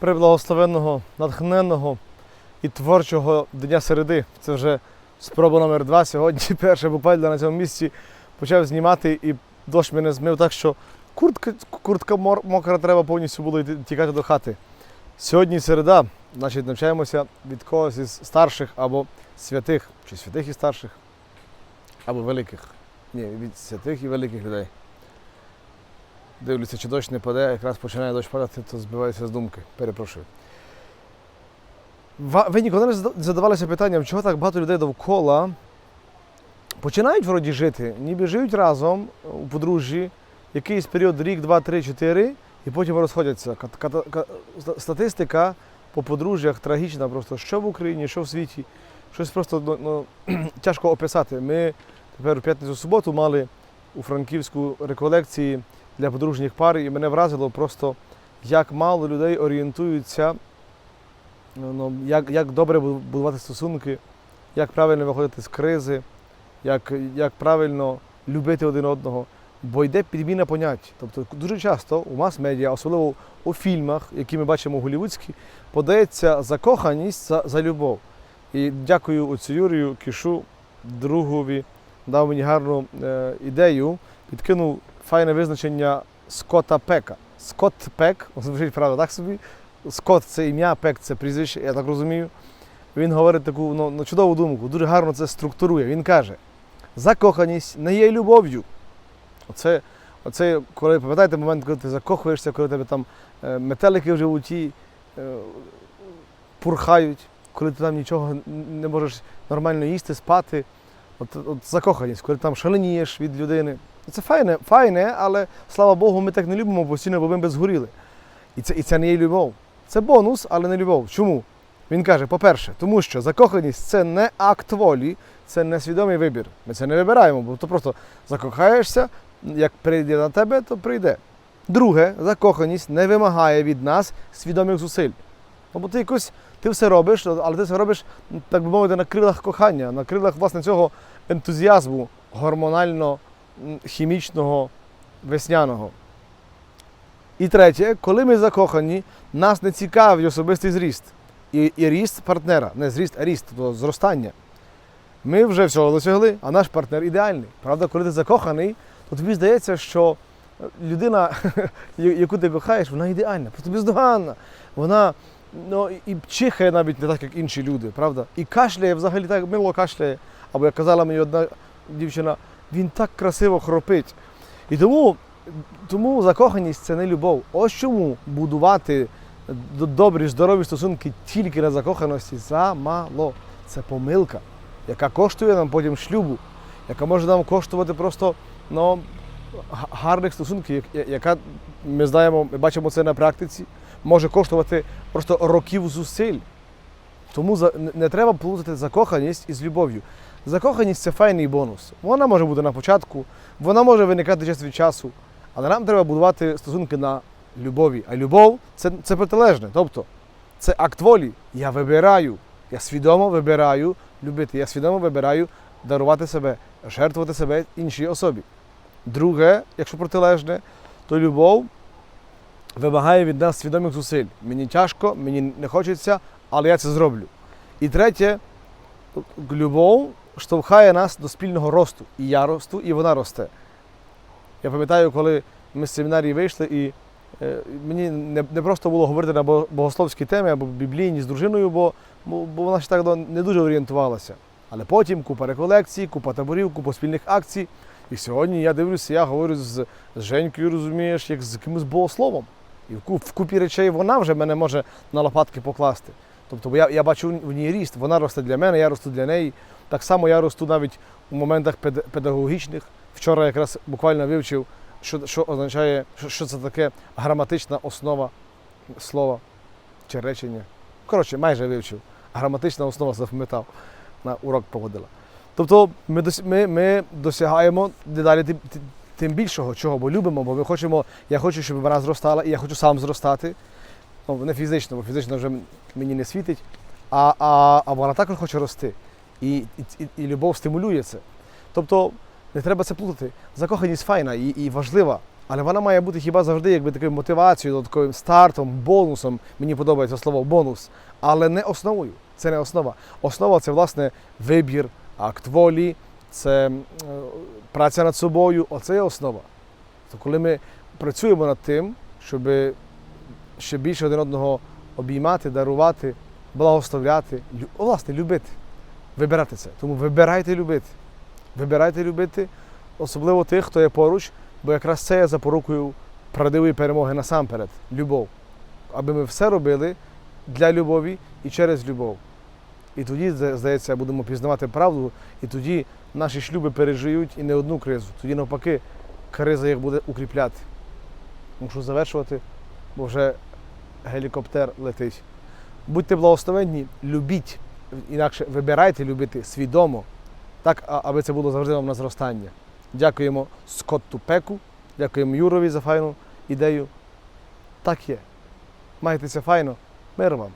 Приблагословенного, натхненного і творчого Дня середи. Це вже спроба номер два. Сьогодні перше буквально на цьому місці почав знімати і дощ мене змив так, що куртка, куртка мокра треба повністю було тікати до хати. Сьогодні середа, значить навчаємося від когось із старших або святих, чи святих і старших, або великих. Ні, від святих і великих людей. Дивлюся, чи дощ не паде, якраз починає дощ падати, то збиваюся з думки. Перепрошую. Ви ніколи не зада- задавалися питанням, чого так багато людей довкола починають вроді жити, ніби живуть разом у подружжі, якийсь період рік, два, три, чотири, і потім розходяться. Статистика по подружжях трагічна, просто що в Україні, що в світі. Щось просто ну, ну, тяжко описати. Ми тепер у п'ятницю суботу мали у Франківську реколекції для подружніх пар, і мене вразило просто, як мало людей орієнтуються, ну, ну, як, як добре будувати стосунки, як правильно виходити з кризи, як, як правильно любити один одного. Бо йде підміна понять. Тобто дуже часто у мас-медіа, особливо у фільмах, які ми бачимо голівудські, подається закоханість за, за любов. І дякую оцю Юрію Кішу, другові, дав мені гарну е, ідею, підкинув файне визначення Скотта Пека. Скотт Пек, звучить правда, так собі. Скотт це ім'я, Пек це прізвище, я так розумію. Він говорить таку ну, ну, чудову думку, дуже гарно це структурує. Він каже: закоханість не є любов'ю. Оце, оце коли пам'ятаєте момент, коли ти закохуєшся, коли тебе там е, метелики в животі е, пурхають, коли ти там нічого не можеш нормально їсти, спати. От, от закоханість, коли там шаленієш від людини. Це файне, файне, але слава Богу, ми так не любимо бо ми би згоріли. І це, і це не є любов. Це бонус, але не любов. Чому? Він каже, по-перше, тому що закоханість це не акт волі, це не свідомий вибір. Ми це не вибираємо, бо то просто закохаєшся, як прийде на тебе, то прийде. Друге, закоханість не вимагає від нас свідомих зусиль. Ну, бо ти якось ти все робиш, але ти це робиш, так би мовити, на крилах кохання, на крилах власне цього ентузіазму гормонально хімічного весняного. І третє, коли ми закохані, нас не цікавить особистий зріст. І, і ріст партнера, не зріст, а ріст, тобто зростання. Ми вже всього досягли, а наш партнер ідеальний. Правда, коли ти закоханий, то тобі здається, що людина, яку ти кохаєш, вона ідеальна, просто бездоганна. Вона ну, і чихає навіть не так, як інші люди, правда? І кашляє взагалі так мило кашляє. Або як казала мені одна дівчина, він так красиво хропить. І тому, тому закоханість це не любов. Ось чому будувати добрі, здорові стосунки тільки на закоханості замало. Це помилка, яка коштує нам потім шлюбу, яка може нам коштувати просто ну, гарних стосунків, яка ми знаємо, ми бачимо це на практиці, може коштувати просто років зусиль. Тому не- треба плутати закоханість із любов'ю. Закоханість це файний бонус. Вона може бути на початку, вона може виникати час від часу, але нам треба будувати стосунки на любові. А любов це, це протилежне. Тобто це акт волі. Я вибираю, я свідомо вибираю любити, я свідомо вибираю дарувати себе, жертвувати себе іншій особі. Друге, якщо протилежне, то любов вимагає від нас свідомих зусиль. Мені тяжко, мені не хочеться, але я це зроблю. І третє, любов штовхає нас до спільного росту. І я росту, і вона росте. Я пам'ятаю, коли ми з семінарії вийшли, і е, мені не, просто було говорити на богословські теми або біблійні з дружиною, бо, бо, вона ще так не дуже орієнтувалася. Але потім купа реколекцій, купа таборів, купа спільних акцій. І сьогодні я дивлюся, я говорю з, Женькою, розумієш, як з якимось богословом. І в купі речей вона вже мене може на лопатки покласти. Тобто бо я, я бачу в ній ріст, вона росте для мене, я росту для неї. Так само я росту навіть у моментах педагогічних. Вчора якраз буквально вивчив, що, що означає, що, що це таке граматична основа слова чи речення. Коротше, майже вивчив. Граматична основа запам'ятав на урок поводила. Тобто ми, ми, ми досягаємо дедалі тим- тим більшого, чого, бо любимо, бо ми хочемо, я хочу, щоб вона зростала, і я хочу сам зростати. Ну, не фізично, бо фізично вже мені не світить, а, а, а вона також хоче рости. І, і, і, любов стимулює це. Тобто не треба це плутати. Закоханість файна і, і важлива, Але вона має бути хіба завжди якби такою мотивацією, додатковим стартом, бонусом. Мені подобається слово бонус, але не основою. Це не основа. Основа це власне вибір, акт волі, це е, праця над собою. Оце є основа. То коли ми працюємо над тим, щоб ще більше один одного обіймати, дарувати, благословляти, власне, любити, вибирати це. Тому вибирайте любити. Вибирайте любити, особливо тих, хто є поруч, бо якраз це є запорукою правдивої перемоги насамперед любов. Аби ми все робили для любові і через любов. І тоді, здається, будемо пізнавати правду, і тоді наші шлюби пережиють і не одну кризу. Тоді навпаки, криза їх буде укріпляти. Мушу завершувати, бо вже гелікоптер летить. Будьте благословенні, любіть, інакше вибирайте любити свідомо, так, аби це було завжди вам на зростання. Дякуємо Скотту Пеку, дякуємо Юрові за файну ідею. Так є. Майтеся файно, мир вам.